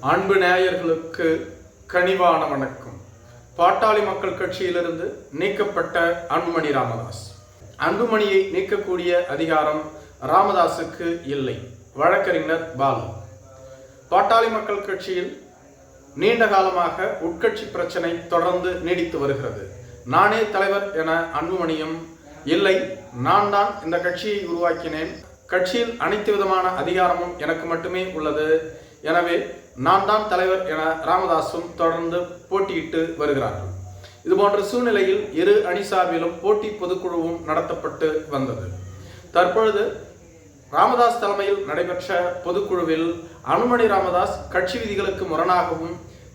அன்பு நேயர்களுக்கு கனிவான வணக்கம். பாட்டாளி மக்கள் கட்சியிலிருந்து நீக்கப்பட்ட அன்புமணி ராமதாஸ். அன்புமணியை நீக்கக்கூடிய அதிகாரம் ராமதாஸுக்கு இல்லை. வழக்கறிஞர் பாலு. பாட்டாளி மக்கள் கட்சியில் நீண்ட காலமாக உட்கட்சி பிரச்சனை தொடர்ந்து நீடித்து வருகிறது. நானே தலைவர் என அன்புமணியும் இல்லை நான் தான் இந்த கட்சியை உருவாக்கினேன். கட்சியில் அனைத்து விதமான அதிகாரமும் எனக்கு மட்டுமே உள்ளது. எனவே நான் தான் தலைவர் என ராமதாஸும் தொடர்ந்து போட்டியிட்டு வருகிறார்கள். இதுபோன்ற சூழ்நிலையில் இரு அணி சார்பிலும் போட்டி பொதுக்குழுவும் நடத்தப்பட்டு வந்தது. தற்பொழுது ராமதாஸ் தலைமையில் நடைபெற்ற பொதுக்குழுவில் அனுமணி ராமதாஸ் கட்சி விதிகளுக்கு முரணாகவும்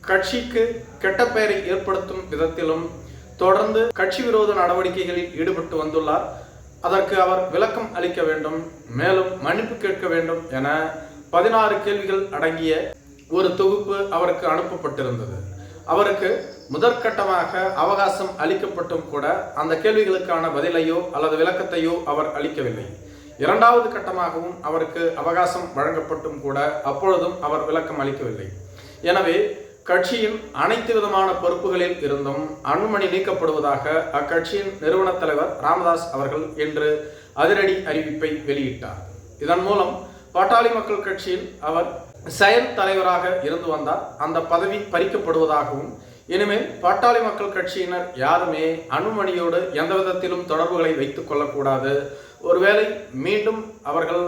கட்சிக்கு கெட்ட பெயரை ஏற்படுத்தும் விதத்திலும் தொடர்ந்து கட்சி விரோத நடவடிக்கைகளில் ஈடுபட்டு வந்துள்ளார். அதற்கு அவர் விளக்கம் அளிக்க வேண்டும் மேலும் மன்னிப்பு கேட்க வேண்டும் என பதினாறு கேள்விகள் அடங்கிய ஒரு தொகுப்பு அவருக்கு அனுப்பப்பட்டிருந்தது. அவருக்கு முதற்கட்டமாக அவகாசம் அளிக்கப்பட்டும் கூட அந்த கேள்விகளுக்கான பதிலையோ அல்லது விளக்கத்தையோ அவர் அளிக்கவில்லை. இரண்டாவது கட்டமாகவும் அவருக்கு அவகாசம் வழங்கப்பட்டும் கூட அப்பொழுதும் அவர் விளக்கம் அளிக்கவில்லை. எனவே கட்சியின் அனைத்து விதமான பொறுப்புகளில் இருந்தும் அன்புமணி நீக்கப்படுவதாக அக்கட்சியின் நிறுவன தலைவர் ராமதாஸ் அவர்கள் இன்று அதிரடி அறிவிப்பை வெளியிட்டார். இதன் மூலம் பாட்டாளி மக்கள் கட்சியில் அவர் செயல் தலைவராக இருந்து வந்தார். அந்த பதவி பறிக்கப்படுவதாகவும் இனிமேல் பாட்டாளி மக்கள் கட்சியினர் யாருமே அனுமணியோடு எந்த விதத்திலும் தொடர்புகளை வைத்துக் கொள்ளக்கூடாது. ஒருவேளை மீண்டும் அவர்கள்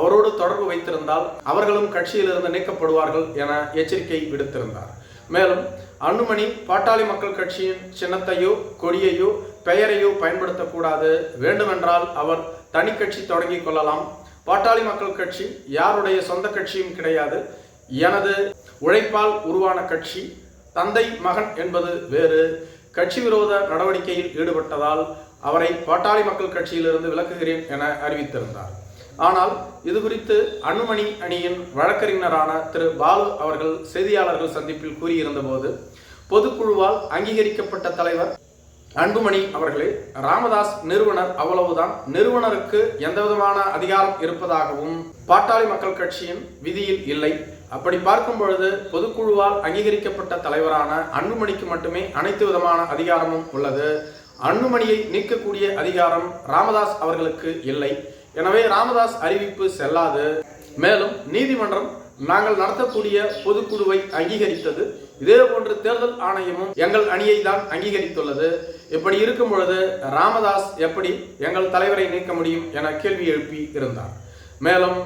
அவரோடு தொடர்பு வைத்திருந்தால் அவர்களும் கட்சியிலிருந்து நீக்கப்படுவார்கள் என எச்சரிக்கை விடுத்திருந்தார். மேலும் அனுமணி பாட்டாளி மக்கள் கட்சியின் சின்னத்தையோ கொடியையோ பெயரையோ பயன்படுத்தக்கூடாது. வேண்டுமென்றால் அவர் தனி கட்சி தொடங்கி கொள்ளலாம். பாட்டாளி மக்கள் கட்சி யாருடைய சொந்த கட்சியும் கிடையாது. எனது உழைப்பால் உருவான கட்சி தந்தை மகன் என்பது வேறு. கட்சி விரோத நடவடிக்கையில் ஈடுபட்டதால் அவரை பாட்டாளி மக்கள் கட்சியிலிருந்து விலக்குகிறேன் என அறிவித்திருந்தார். ஆனால் இது குறித்து அனுமணி அணியின் வழக்கறிஞரான திரு பாலு அவர்கள் செய்தியாளர்கள் சந்திப்பில் கூறியிருந்தபோது பொதுக்குழுவால் அங்கீகரிக்கப்பட்ட தலைவர் அன்புமணி அவர்களே ராமதாஸ் நிறுவனர் அவ்வளவுதான். நிறுவனருக்கு எந்த விதமான அதிகாரம் இருப்பதாகவும் பாட்டாளி மக்கள் கட்சியின் விதியில் இல்லை. அப்படி பார்க்கும் பொழுது பொதுக்குழுவால் அங்கீகரிக்கப்பட்ட தலைவரான அன்புமணிக்கு மட்டுமே அனைத்து விதமான அதிகாரமும் உள்ளது. அன்புமணியை நீக்கக்கூடிய அதிகாரம் ராமதாஸ் அவர்களுக்கு இல்லை. எனவே ராமதாஸ் அறிவிப்பு செல்லாது. மேலும் நீதிமன்றம் நாங்கள் நடத்தக்கூடிய பொதுக்குழுவை அங்கீகரித்தது. இதே போன்று தேர்தல் ஆணையமும் எங்கள் அணியை தான் அங்கீகரித்துள்ளது. இப்படி இருக்கும் பொழுது ராமதாஸ் எப்படி எங்கள் தலைவரை நீக்க முடியும் என கேள்வி எழுப்பி இருந்தார். மேலும்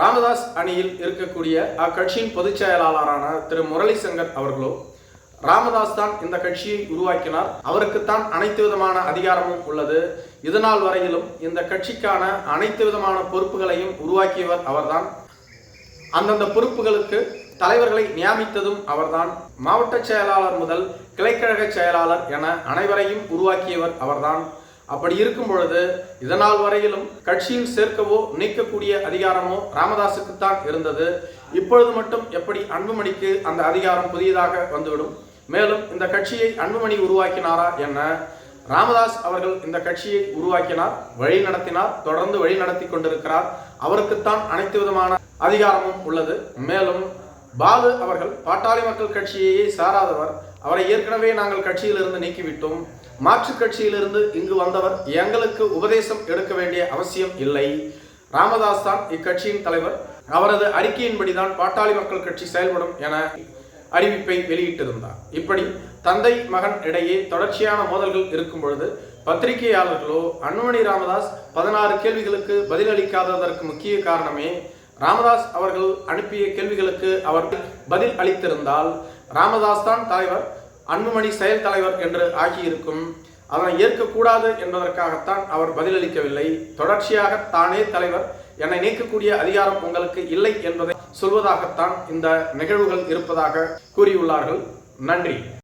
ராமதாஸ் அணியில் இருக்கக்கூடிய அக்கட்சியின் பொதுச் செயலாளரான திரு முரளி சங்கர் அவர்களோ ராமதாஸ் தான் இந்த கட்சியை உருவாக்கினார். அவருக்குத்தான் அனைத்து விதமான அதிகாரமும் உள்ளது. இதனால் வரையிலும் இந்த கட்சிக்கான அனைத்து விதமான பொறுப்புகளையும் உருவாக்கியவர் அவர்தான். அந்தந்த பொறுப்புகளுக்கு தலைவர்களை நியமித்ததும் அவர்தான் மாவட்ட செயலாளர் முதல் கிளைக்கழக செயலாளர் என அனைவரையும் உருவாக்கியவர் அவர்தான். அப்படி இருக்கும் பொழுது இதனால் வரையிலும் கட்சியில் சேர்க்கவோ நீக்கக்கூடிய அதிகாரமோ ராமதாசுக்குத்தான் இருந்தது. இப்பொழுது மட்டும் எப்படி அன்புமணிக்கு அந்த அதிகாரம் புதியதாக வந்துவிடும்? மேலும் இந்த கட்சியை அன்புமணி உருவாக்கினாரா என்ன? ராமதாஸ் அவர்கள் இந்த கட்சியை உருவாக்கினார் வழி நடத்தினார் தொடர்ந்து வழி நடத்தி கொண்டிருக்கிறார். அவருக்குத்தான் அனைத்து விதமான அதிகாரமும் உள்ளது. மேலும் பாலு அவர்கள் பாட்டாளி மக்கள் கட்சியையே சாராதவர். அவரை ஏற்கனவே நாங்கள் கட்சியிலிருந்து நீக்கிவிட்டோம். மாற்றுக் கட்சியிலிருந்து இங்கு வந்தவர் எங்களுக்கு உபதேசம் எடுக்க வேண்டிய அவசியம் இல்லை. ராமதாஸ் தான் இக்கட்சியின் தலைவர். அவரது அறிக்கையின்படிதான் பாட்டாளி மக்கள் கட்சி செயல்படும் என அறிவிப்பை வெளியிட்டிருந்தார். இப்படி தந்தை மகன் இடையே தொடர்ச்சியான மோதல்கள் இருக்கும் பொழுது பத்திரிகையாளர்களோ அன்புமணி ராமதாஸ் பதினாறு கேள்விகளுக்கு பதிலளிக்காததற்கு முக்கிய காரணமே ராமதாஸ் அவர்கள் அனுப்பிய கேள்விகளுக்கு அவர் பதில் அளித்திருந்தால் ராமதாஸ் தான் தலைவர் அன்புமணி செயல் தலைவர் என்று ஆகியிருக்கும். அதனை ஏற்கக்கூடாது என்பதற்காகத்தான் அவர் பதிலளிக்கவில்லை. தொடர்ச்சியாக தானே தலைவர் என்னை நீக்கக்கூடிய அதிகாரம் உங்களுக்கு இல்லை என்பதை சொல்வதாகத்தான் இந்த நிகழ்வுகள் இருப்பதாக கூறியுள்ளார்கள். நன்றி.